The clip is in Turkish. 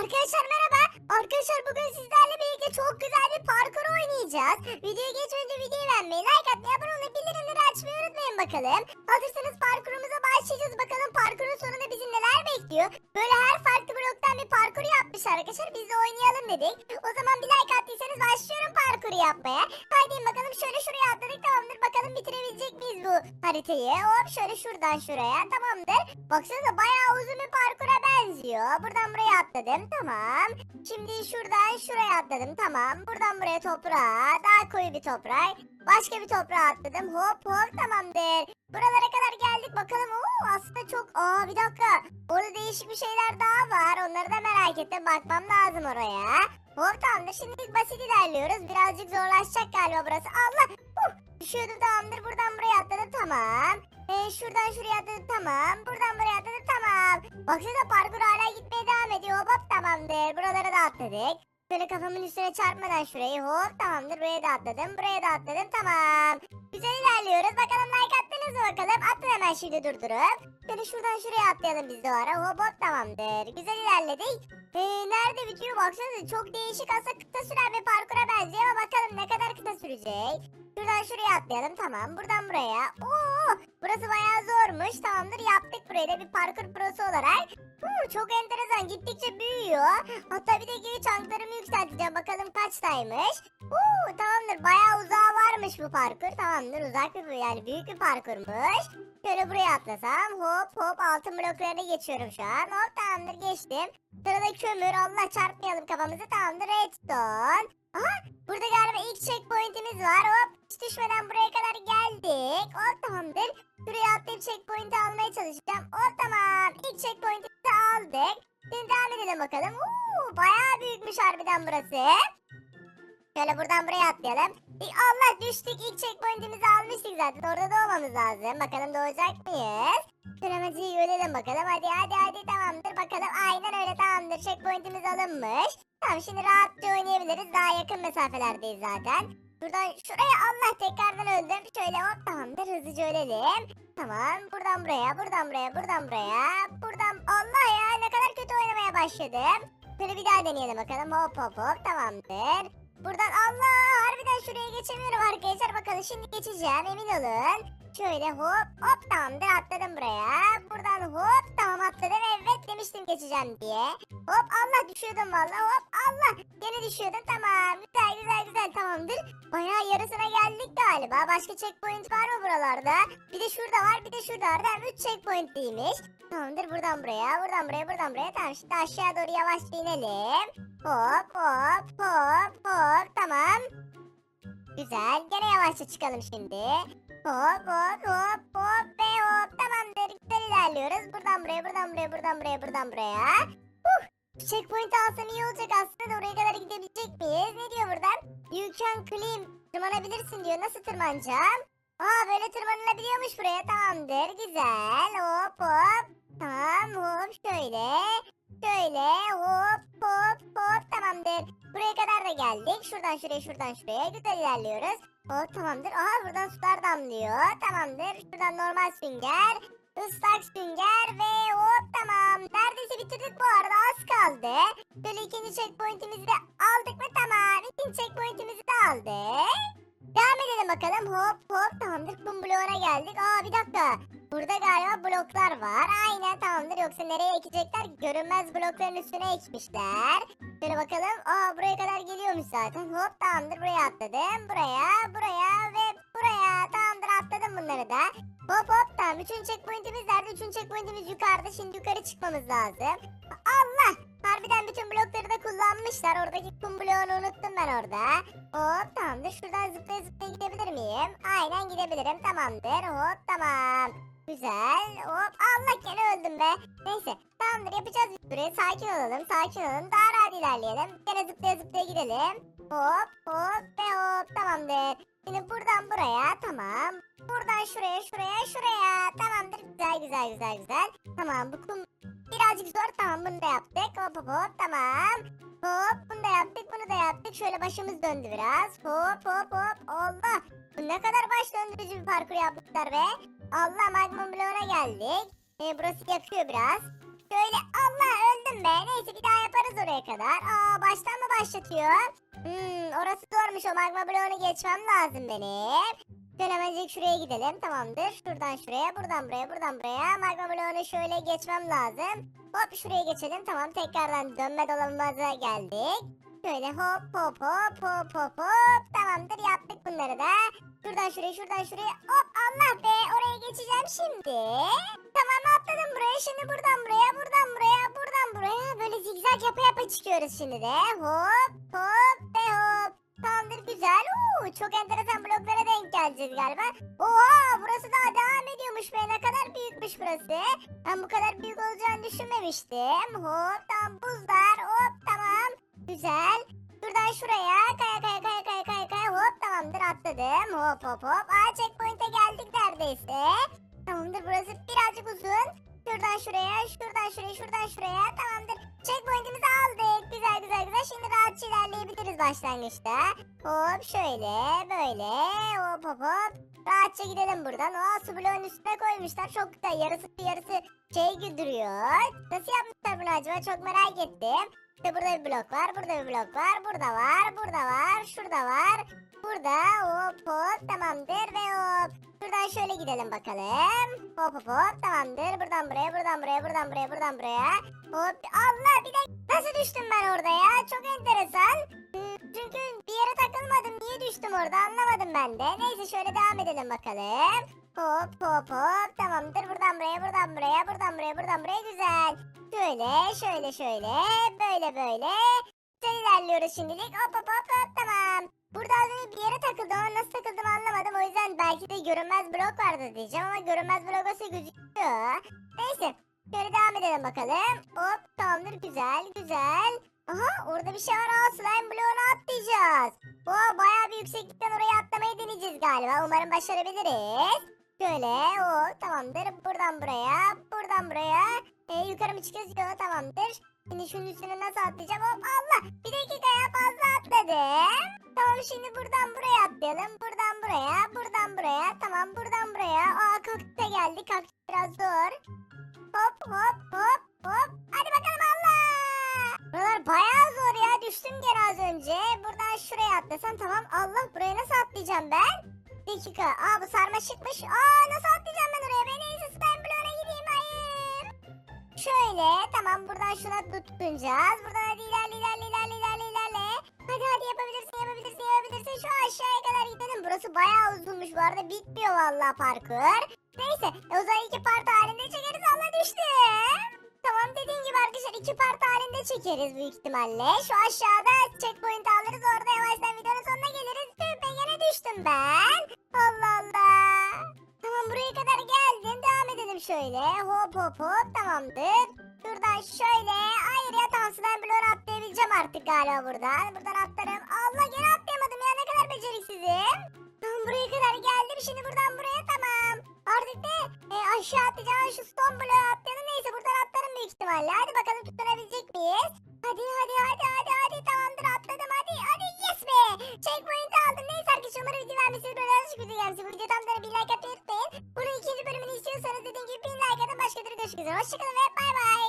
Arkadaşlar merhaba. Arkadaşlar bugün sizlerle birlikte çok güzel bir parkur oynayacağız. Videoya geçmeden önce videoyu beğenmeyi, like atmayı, abone olmayı, bildirimleri açmayı unutmayın bakalım. Hazırsanız parkurumuza başlayacağız. Bakalım parkurun sonunda bizi neler bekliyor. Böyle her farklı bloktan bir parkur yapmışlar arkadaşlar. Biz de oynayalım dedik. O zaman bir like attıysanız başlıyorum parkuru yapmaya. Haydi bakalım şöyle şuraya atladık tamamdır. Bakalım bitirebilecek miyiz bu haritayı? Hop şöyle şuradan şuraya tamamdır. Baksanıza bayağı uzun bir parkura benziyor. Buradan buraya atladım tamam. Şimdi şuradan şuraya atladım tamam. Buradan buraya toprağa daha koyu bir toprak. Başka bir toprağa atladım hop hop tamamdır. Buralara kadar geldik bakalım. Oo, aslında çok aa bir dakika. Orada değişik bir şeyler daha var. Onları da merak ettim. Bakmam lazım oraya. Hop tamamdır. Şimdi basit ilerliyoruz. Birazcık zorlaşacak galiba burası. Allah. Uh, düşüyordum tamamdır. Buradan buraya atladım tamam. Ee, şuradan şuraya atladım tamam. Buradan buraya atladım tamam. Baksana parkur hala gitmeye devam ediyor. Hop tamamdır. Buralara da atladık. Böyle kafamın üstüne çarpmadan şurayı hop tamamdır. Buraya da atladım. Buraya da atladım tamam. Güzel ilerliyoruz. Bakalım like attınız mı bakalım. Attın hemen şimdi durdurup. Şöyle şuradan şuraya atlayalım biz de o ara. Hop hop tamamdır. Güzel ilerledik. Ee, nerede bitiyor baksanıza. Çok değişik aslında kısa süren bir parkura benziyor ama bakalım ne kadar kısa sürecek. Şuradan şuraya atlayalım tamam. Buradan buraya. Oo, burası bayağı zormuş. Tamamdır yaptık burayı da bir parkur prosu olarak. Huu, çok enteresan gittikçe büyüyor. Hatta bir de geri çanklarımı yükselteceğim. Bakalım kaçtaymış. Huu, tamamdır bayağı uzağa varmış bu parkur. Tamamdır uzak bir yani büyük bir parkurmuş. Şöyle buraya atlasam hop hop altın bloklarına geçiyorum şu an. Hop tamamdır geçtim. Sırada kömür Allah çarpmayalım kafamızı tamamdır redstone. Aha burada galiba ilk checkpointimiz var. Hop hiç düşmeden buraya kadar geldik. Hop tamamdır. Şuraya atlayıp checkpoint'i almaya çalışacağım. Hop tamam. İlk checkpoint'imizi aldık. Şimdi devam edelim bakalım. Uuu bayağı büyükmüş harbiden burası. Şöyle buradan buraya atlayalım. E, Allah düştük. İlk checkpoint'imizi almıştık zaten. Orada doğmamız lazım. Bakalım doğacak mıyız? Süremeciyi görelim bakalım. Hadi hadi hadi tamamdır. Bakalım aynen öyle tamamdır. Checkpoint'imiz alınmış. Tamam şimdi rahatça oynayabiliriz. Daha yakın mesafelerdeyiz zaten. Buradan şuraya Allah tekrardan öldüm. Şöyle hop tamamdır hızlıca ölelim. Tamam buradan buraya buradan buraya buradan buraya. Buradan Allah ya ne kadar kötü oynamaya başladım. Şöyle bir daha deneyelim bakalım hop hop hop tamamdır. Buradan Allah harbiden şuraya geçemiyorum arkadaşlar. Bakalım şimdi geçeceğim emin olun. Şöyle hop hop tamamdır atladım buraya. Buradan hop tamam atladım evet demiştim geçeceğim diye. Hop Allah düşüyordum valla hop Allah gene düşüyordum tamam güzel galiba. Başka checkpoint var mı buralarda? Bir de şurada var bir de şurada var. Tamam 3 checkpoint değilmiş. Tamamdır buradan buraya buradan buraya buradan buraya. Tamam şimdi aşağı doğru yavaşça inelim. Hop hop hop hop tamam. Güzel gene yavaşça çıkalım şimdi. Hop hop hop hop ve hop tamamdır güzel ilerliyoruz. Buradan buraya buradan buraya buradan buraya buradan buraya. Huh. Checkpoint alsam iyi olacak aslında da oraya kadar gidebilecek miyiz? Ne diyor buradan? You can climb. Tırmanabilirsin diyor. Nasıl tırmanacağım? Aa böyle tırmanılabiliyormuş buraya. Tamamdır. Güzel. Hop hop. Tamam hop şöyle. Şöyle hop hop hop tamamdır. Buraya kadar da geldik. Şuradan şuraya şuradan şuraya. Güzel ilerliyoruz. Hop tamamdır. Aha buradan sular damlıyor. Tamamdır. Şuradan normal sünger. Islak sünger ve hop tamam. Neredeyse bitirdik bu arada az kaldı. Böyle ikinci checkpointimizi de aldık mı tamam. İkinci checkpointimizi de aldık. Devam edelim bakalım. Hop hop tamamdır. Kum bloğuna geldik. Aa bir dakika. Burada galiba bloklar var. Aynen tamamdır. Yoksa nereye ekecekler? Görünmez blokların üstüne ekmişler. Şöyle bakalım. Aa buraya kadar geliyormuş zaten. Hop tamamdır. Buraya atladım. Buraya, buraya ve buraya. Tamamdır atladım bunları da. Hop hop tamam. Üçüncü checkpointimiz nerede? Üçüncü checkpointimiz yukarıda. Şimdi yukarı çıkmamız lazım. Allah! Harbiden bütün blokları da kullanmışlar. Oradaki kum bloğunu unuttum ben orada. Hop tamamdır. Şuradan zıplaya zıplaya gidebilir miyim? Aynen gidebilirim. Tamamdır. Hop tamam. Güzel. Hop Allah gene öldüm be. Neyse tamamdır yapacağız süre. Sakin olalım sakin olalım. Daha ilerleyelim. Gene zıplaya zıplaya gidelim. Hop hop ve hop tamamdır. Şimdi buradan buraya tamam. Buradan şuraya şuraya şuraya. Tamamdır güzel güzel güzel güzel. Tamam bu kum birazcık zor tamam bunu da yaptık. Hop hop hop tamam. Hop bunu da yaptık bunu da yaptık. Şöyle başımız döndü biraz. Hop hop hop. Allah. Bu ne kadar baş döndürücü bir parkur yapmışlar be. Allah magma bloğuna geldik. E, burası yakıyor biraz. Şöyle Allah öldüm be. Neyse bir daha yaparız oraya kadar. Aa baştan mı başlatıyor? Hmm orası zormuş o magma bloğunu geçmem lazım benim. Hemencik şuraya gidelim tamamdır. Şuradan şuraya buradan buraya buradan buraya. Magma bloğunu şöyle geçmem lazım. Hop şuraya geçelim tamam tekrardan dönme dolabımıza geldik. Şöyle hop hop hop hop hop hop. Tamamdır yaptık bunları da. Şuradan şuraya şuradan şuraya. Hop Allah be oraya geçeceğim şimdi. Tamam atladım buraya. Şimdi buradan buraya buradan buraya buradan buraya. Böyle zigzag yapa yapa çıkıyoruz şimdi de. Hop hop ve hop. Tamamdır güzel. Oo, çok enteresan bloklara denk geleceğiz galiba. Oha burası daha devam ediyormuş be. Ne kadar büyükmüş burası. Ben bu kadar büyük olacağını düşünmemiştim. Hop tamam buzlar. Hop tamam. Güzel. Şuradan şuraya kaya kaya kaya hop tamamdır atladım. Hop hop hop. Aa checkpoint'e geldik neredeyse. Tamamdır burası birazcık uzun. Şuradan şuraya, şuradan şuraya, şuradan şuraya. Tamamdır. Checkpoint'imizi aldık. Güzel güzel güzel. Şimdi rahatça ilerleyebiliriz başlangıçta. Hop şöyle, böyle. Hop hop hop. Rahatça gidelim buradan. Aa su bloğun üstüne koymuşlar. Çok güzel. Yarısı yarısı şey güldürüyor. Nasıl yapmışlar bunu acaba? Çok merak ettim. İşte burada bir blok var, burada bir blok var, burada var, burada var, şurada var. Burada hop hop tamamdır ve hop. Şuradan şöyle gidelim bakalım. Hop hop hop tamamdır. Buradan buraya, buradan buraya, buradan buraya, buradan buraya. Hop Allah bir de nasıl düştüm ben orada ya? Çok enteresan. Çünkü bir yere takılmadım. Niye düştüm orada anlamadım ben de. Neyse şöyle devam edelim bakalım. Hop hop hop tamamdır. Buradan buraya, buradan buraya, buradan buraya, buradan buraya güzel. Şöyle, şöyle, şöyle, böyle, böyle. Güzel ilerliyoruz şimdilik. Hop hop hop hop tamam. Burada az önce bir yere takıldım ama nasıl takıldım anlamadım. O yüzden belki de görünmez blok vardı diyeceğim ama görünmez blok olsa gözüküyor. Neyse. Şöyle devam edelim bakalım. Hop tamamdır güzel güzel. Aha orada bir şey var. Aa slime bloğunu atlayacağız. Oo bayağı bir yükseklikten oraya atlamayı deneyeceğiz galiba. Umarım başarabiliriz. Şöyle o tamamdır. Buradan buraya, buradan buraya. E, yukarı mı çıkıyoruz? Yok tamamdır. Şimdi şunun üstüne nasıl atlayacağım? Hop Allah! Bir dakikaya fazla atladım. Tamam şimdi buradan buraya atlayalım. Buradan buraya, buradan buraya. Tamam buradan buraya. Aa kaktüse geldik. Kaktüs biraz zor. Hop hop hop hop. Hadi bakalım Allah! Buralar bayağı zor ya. Düştüm gene az önce. Buradan şuraya atlasam tamam. Allah buraya nasıl atlayacağım ben? Dakika. Aa bu sarmaşıkmış. Aa nasıl atlayacağım ben oraya? Ben en iyisi slime gideyim. Hayır. Şöyle tamam buradan şuna tutunacağız. Buradan hadi ilerle ilerle ilerle ilerle ilerle. Hadi hadi yapabilirsin yapabilirsin yapabilirsin. Şu aşağıya kadar gidelim. Burası bayağı uzunmuş bu arada. Bitmiyor vallahi parkur. Neyse e, o zaman iki part halinde çekeriz. Allah düştüm. Tamam dediğim gibi arkadaşlar iki part halinde çekeriz büyük ihtimalle. Şu aşağıda checkpoint alırız. Orada yavaştan videonun sonuna geliriz. Tüh be gene düştüm ben. Allah Allah. Tamam buraya kadar geldim. Devam edelim şöyle. Hop hop hop tamamdır. Şuradan şöyle. Hayır ya slime bloğunu atlayabileceğim artık galiba buradan. Buradan atlarım. Allah gene atlayamadım ya ne kadar beceriksizim. Tamam buraya kadar geldim. Şimdi buradan buraya tamam. Artık ne? E, aşağı atlayacağım. Şu stone bloğu atlayalım. Neyse buradan atlarım büyük ihtimalle. Hadi bakalım tutunabilecek miyiz? Hadi hadi hadi hadi hadi tamamdır atladım hadi hadi yes be. Checkpoint aldım. Neyse arkadaşlar umarım video vermişsiniz. Böyle video gelmişsiniz. Bu video tam da bir like atmayı unutmayın. Bunun ikinci bölümünü istiyorsanız dediğim gibi bin like atın. Başka türlü görüşmek üzere. Hoşçakalın ve bay bay.